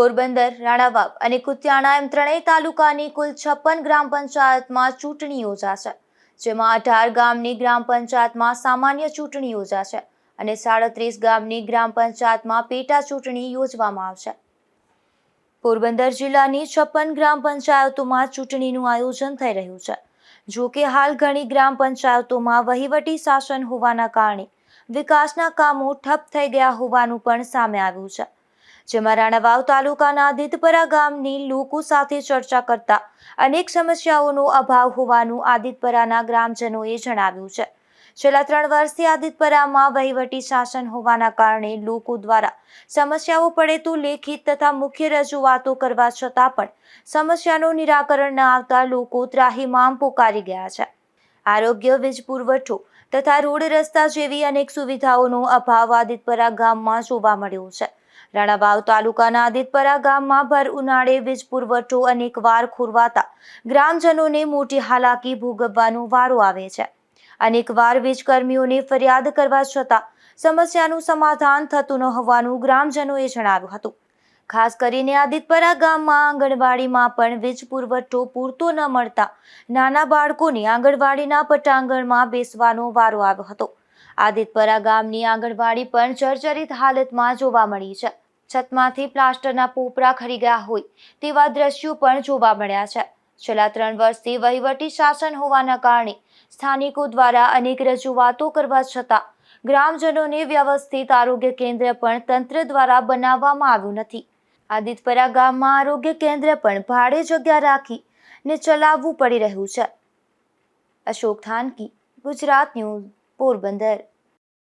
પોરબંદર, રાણાવાવ અને કુતિયાણા એમ ત્રણેય તાલુકાની કુલ છપ્પન ગ્રામ પંચાયતમાં ચૂંટણી યોજાશે, જેમાં અઢાર ગામની ગ્રામ પંચાયતમાં સામાન્ય ચૂંટણી યોજાશે અને સાડત્રીસ ગામની ગ્રામ પંચાયતમાં પેટા ચૂંટણી યોજવામાં આવશે. પોરબંદર જિલ્લાની છપ્પન ગ્રામ પંચાયતોમાં ચૂંટણીનું આયોજન થઈ રહ્યું છે. જો કે હાલ ઘણી ગ્રામ પંચાયતોમાં વહીવટી શાસન હોવાના કારણે વિકાસના કામો ઠપ થઈ ગયા હોવાનું પણ સામે આવ્યું છે. જેમાં રાણાવાવ તાલુકાના આદિતપરા ગામની લોકો સાથે ચર્ચા કરતા અનેક સમસ્યાઓનો અભાવ હોવાનું આદિતપરાના ગ્રામજનોએ જણાવ્યું છે. છેલ્લા ત્રણ વર્ષથી આદિતપરામાં વહીવટી શાસન હોવાના કારણે લોકો દ્વારા સમસ્યાઓ પડે તો લેખિત તથા મુખ્ય રજૂઆતો કરવા છતાં પણ સમસ્યાનું નિરાકરણ ન આવતા લોકો ત્રાહીમામ પોકારી ગયા છે. આરોગ્ય વીજ પુરવઠો તથા રોડ રસ્તા જેવી અનેક સુવિધાઓનો અભાવ આદિતપરા ગામમાં જોવા મળ્યો છે. રાણાવાવ તાલુકાના આદિતપરા ગામમાં ભર ઉનાળે વીજ પુરવઠો અનેકવાર ખોરવાતા ગ્રામજનોને મોટી હાલાકી ભોગવવાનો વારો આવે છે. અનેકવાર વીજ કર્મીઓને ફરિયાદ કરવા છતાં સમસ્યાનું સમાધાન થતું ન હોવાનું ગ્રામજનોએ જણાવ્યું હતું. ખાસ કરીને આદિતપરા ગામમાં આંગણવાડીમાં પણ વીજ પુરવઠો પૂરતો ન મળતા નાના બાળકોને આંગણવાડીના પટાંગણમાં બેસવાનો વારો આવ્યો હતો. આદિતપરા ગામની આંગણવાડી પણ જર્જરિત હાલતમાં જોવા મળી છે. છતમાંથી પ્લાસ્ટરના પોપરા ખરી ગયા હોય તેવા દ્રશ્યો પણ જોવા મળ્યા છે. છેલ્લા ત્રણ વર્ષથી વહીવટી શાસન હોવાના કારણે સ્થાનિકો દ્વારા અનેક રજૂઆતો કરવા છતાં ગ્રામજનોને વ્યવસ્થિત આરોગ્ય કેન્દ્ર પણ તંત્ર દ્વારા બનાવવામાં આવ્યું નથી. આદિતપરા ગામમાં આરોગ્ય કેન્દ્ર પણ ભાડે જગ્યા રાખી ને ચલાવવું પડી રહ્યું છે. અશોક થાનકી, ગુજરાત ન્યૂઝ, પોરબંદર.